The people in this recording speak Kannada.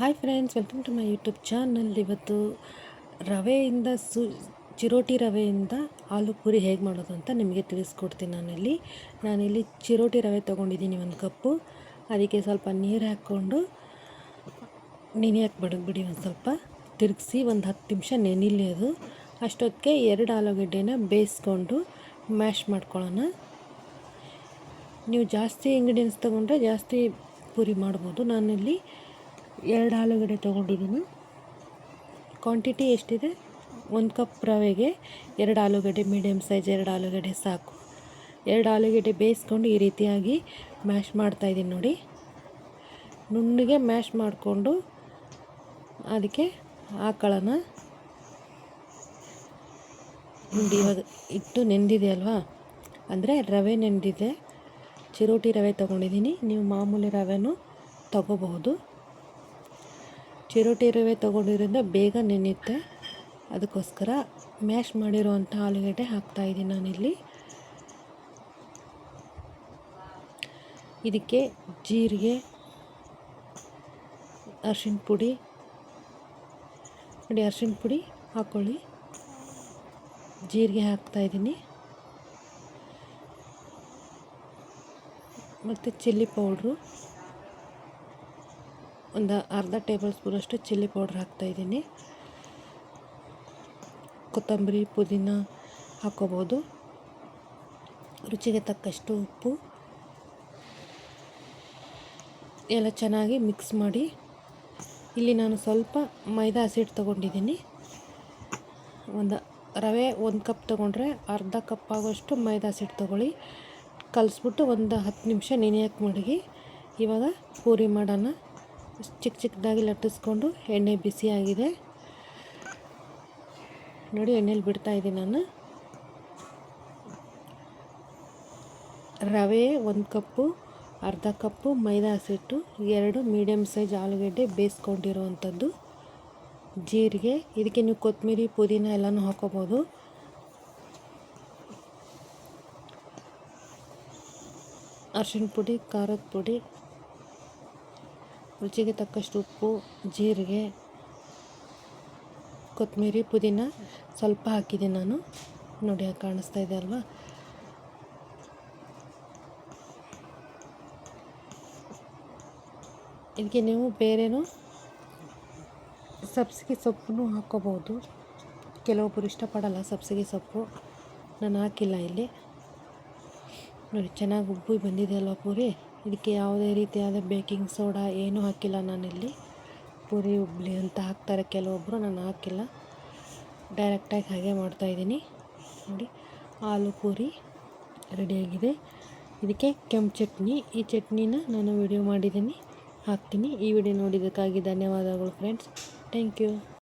Hi friends welcome to my YouTube channel ಇವತ್ತು ರವೆಯಿಂದ ಸು, ಚಿರೋಟಿ ರವೆಯಿಂದ ಆಲೂ ಪೂರಿ ಹೇಗೆ ಮಾಡೋದು ಅಂತ ನಿಮಗೆ ತಿಳಿಸ್ಕೊಡ್ತೀನಿ ನಾನಿಲ್ಲಿ. ನಾನಿಲ್ಲಿ ಚಿರೋಟಿ ರವೆ ತೊಗೊಂಡಿದ್ದೀನಿ ಒಂದು ಕಪ್ಪು. ಅದಕ್ಕೆ ಸ್ವಲ್ಪ ನೀರು ಹಾಕ್ಕೊಂಡು ನೆನೆಯಕ್ಕೆ ಬಿಡಿ ಒಂದು ಸ್ವಲ್ಪ. ತಿರುಗಿಸಿ ಒಂದು ಹತ್ತು ನಿಮಿಷ ನೆನಿಲಿ ಅದು. ಅಷ್ಟೊತ್ತಿಗೆ ಎರಡು ಆಲೂಗಡ್ಡೆನ ಬೇಯಿಸ್ಕೊಂಡು ಮ್ಯಾಶ್ ಮಾಡ್ಕೊಳ್ಳೋಣ. ನೀವು ಜಾಸ್ತಿ ಇಂಗ್ರೀಡಿಯೆಂಟ್ಸ್ ತೊಗೊಂಡ್ರೆ ಜಾಸ್ತಿ ಪೂರಿ ಮಾಡ್ಬೋದು. ನಾನಿಲ್ಲಿ ಎರಡು ಆಲೂಗಡ್ಡೆ ತೊಗೊಂಡಿದ್ದೀನಿ. ಕ್ವಾಂಟಿಟಿ ಎಷ್ಟಿದೆ? ಒಂದು ಕಪ್ ರವೆಗೆ ಎರಡು ಆಲೂಗಡ್ಡೆ ಮೀಡಿಯಮ್ ಸೈಜ್ ಎರಡು ಆಲೂಗಡ್ಡೆ ಸಾಕು. ಎರಡು ಆಲೂಗಡ್ಡೆ ಬೇಯಿಸ್ಕೊಂಡು ಈ ರೀತಿಯಾಗಿ ಮ್ಯಾಶ್ ಮಾಡ್ತಾಯಿದ್ದೀನಿ ನೋಡಿ. ನುಣ್ಣಗೆ ಮ್ಯಾಶ್ ಮಾಡಿಕೊಂಡು ಅದಕ್ಕೆ ಹಾಕೊಳ್ಳೋಣ ನೋಡಿ ಇವಾಗ ಇಟ್ಟು ನೆಂದಿದೆ ಅಲ್ವಾ? ಅಂದರೆ ರವೆ ನೆಂದಿದೆ. ಚಿರೋಟಿ ರವೆ ತೊಗೊಂಡಿದ್ದೀನಿ. ನೀವು ಮಾಮೂಲಿ ರವೆನೂ ತಗೋಬಹುದು. ಚಿರೋಟಿ ರವೆ ತೊಗೊಂಡಿರೋದ್ರಿಂದ ಬೇಗ ನೆನೆಯುತ್ತೆ. ಅದಕ್ಕೋಸ್ಕರ ಮ್ಯಾಶ್ ಮಾಡಿರುವಂಥ ಆಲೂಗಡ್ಡೆ ಹಾಕ್ತಾಯಿದ್ದೀನಿ ನಾನಿಲ್ಲಿ. ಇದಕ್ಕೆ ಜೀರಿಗೆ, ಅರ್ಶಿನ ಪುಡಿ, ನೋಡಿ ಅರ್ಶಿನ ಪುಡಿ ಹಾಕ್ಕೊಳ್ಳಿ ಜೀರಿಗೆ ಹಾಕ್ತಾಯಿದ್ದೀನಿ ಮತ್ತು ಚಿಲ್ಲಿ ಪೌಡ್ರು. ಒಂದು ಅರ್ಧ ಟೇಬಲ್ ಸ್ಪೂನಷ್ಟು ಚಿಲ್ಲಿ ಪೌಡ್ರ್ ಹಾಕ್ತಾಯಿದ್ದೀನಿ ಕೊತ್ತಂಬರಿ, ಪುದೀನ ಹಾಕೋಬೋದು ರುಚಿಗೆ ತಕ್ಕಷ್ಟು ಉಪ್ಪು. ಎಲ್ಲ ಚೆನ್ನಾಗಿ ಮಿಕ್ಸ್ ಮಾಡಿ. ಇಲ್ಲಿ ನಾನು ಸ್ವಲ್ಪ ಮೈದಾ ಹಸಿಟ್ಟು ತೊಗೊಂಡಿದ್ದೀನಿ. ಒಂದು ರವೆ ಒಂದು ಕಪ್ ತೊಗೊಂಡ್ರೆ ಅರ್ಧ ಕಪ್ ಆಗೋಷ್ಟು ಮೈದಾ ಹಸಿಟ್ಟು ತೊಗೊಳ್ಳಿ. ಕಲಿಸ್ಬಿಟ್ಟು ಒಂದು ಹತ್ತು ನಿಮಿಷ ನೆನೆಯಕ್ಕೆ ಮಡಗಿ. ಇವಾಗ ಪೂರಿ ಮಾಡೋಣ. ಚಿಕ್ಕ ಚಿಕ್ಕದಾಗಿ ಲಟ್ಟಿಸ್ಕೊಂಡು ಎಣ್ಣೆ ಬಿಸಿಯಾಗಿದೆ ನೋಡಿ, ಎಣ್ಣೆಲಿ ಬಿಡ್ತಾ ಇದ್ದೀನಿ ನಾನು. ರವೆ ಒಂದು ಕಪ್ಪು, ಅರ್ಧ ಕಪ್ಪು, ಮೈದಾ ಹಸಿಟ್ಟು ಎರಡು ಮೀಡಿಯಮ್ ಸೈಜ್ ಆಲೂಗಡ್ಡೆ ಬೇಯಿಸ್ಕೊಂಡಿರುವಂಥದ್ದು. ಜೀರಿಗೆ, ಇದಕ್ಕೆ ನೀವು ಕೊತ್ತಂಬರಿ, ಪುದೀನ ಎಲ್ಲನೂ ಹಾಕೋಬೋದು. ಅರ್ಶಿಣ ಪುಡಿ, ಖಾರದ ಪುಡಿ ರುಚಿಗೆ ತಕ್ಕಷ್ಟು ಉಪ್ಪು, ಜೀರಿಗೆ, ಕೊತ್ತಂಬರಿ, ಪುದೀನ ಸ್ವಲ್ಪ ಹಾಕಿದೆ ನಾನು. ನೋಡಿ ಕಾಣಿಸ್ತಾ ಇದೆ ಅಲ್ವಾ? ಇದಕ್ಕೆ ನೀವು ಬೇರೆನೂ ಸಬ್ಸಿಗೆ ಸೊಪ್ಪನ್ನು ಹಾಕೋಬೋದು ಕೆಲವೊಬ್ಬರು ಇಷ್ಟಪಡಲ್ಲ ಸಬ್ಸಿಗೆ ಸೊಪ್ಪು. ನಾನು ಹಾಕಿಲ್ಲ ಇಲ್ಲಿ. ನೋಡಿ, ಚೆನ್ನಾಗಿ ಉಬ್ಬಿ ಬಂದಿದೆ ಅಲ್ವ ಪೂರಿ? ಇದಕ್ಕೆ ಯಾವುದೇ ರೀತಿಯಾದ ಬೇಕಿಂಗ್ ಸೋಡಾ ಏನೂ ಹಾಕಿಲ್ಲ ನಾನಿಲ್ಲಿ. ಪೂರಿ ಉಬ್ಬಲಿ ಅಂತ ಹಾಕ್ತಾರೆ ಕೆಲವೊಬ್ಬರು ನಾನು ಹಾಕಿಲ್ಲ. ಡೈರೆಕ್ಟಾಗಿ ಹಾಗೆ ಮಾಡ್ತಾಯಿದ್ದೀನಿ ನೋಡಿ ಆಲೂ ಪೂರಿ ರೆಡಿಯಾಗಿದೆ ಇದಕ್ಕೆ ಕೆಂಪು ಚಟ್ನಿ. ಈ ಚಟ್ನಿನ ನಾನು ವಿಡಿಯೋ ಮಾಡಿದ್ದೀನಿ. ಹಾಕ್ತೀನಿ. ಈ ವಿಡಿಯೋ ನೋಡಿದ್ದಕ್ಕಾಗಿ ಧನ್ಯವಾದಗಳು ಫ್ರೆಂಡ್ಸ್ ಥ್ಯಾಂಕ್ ಯು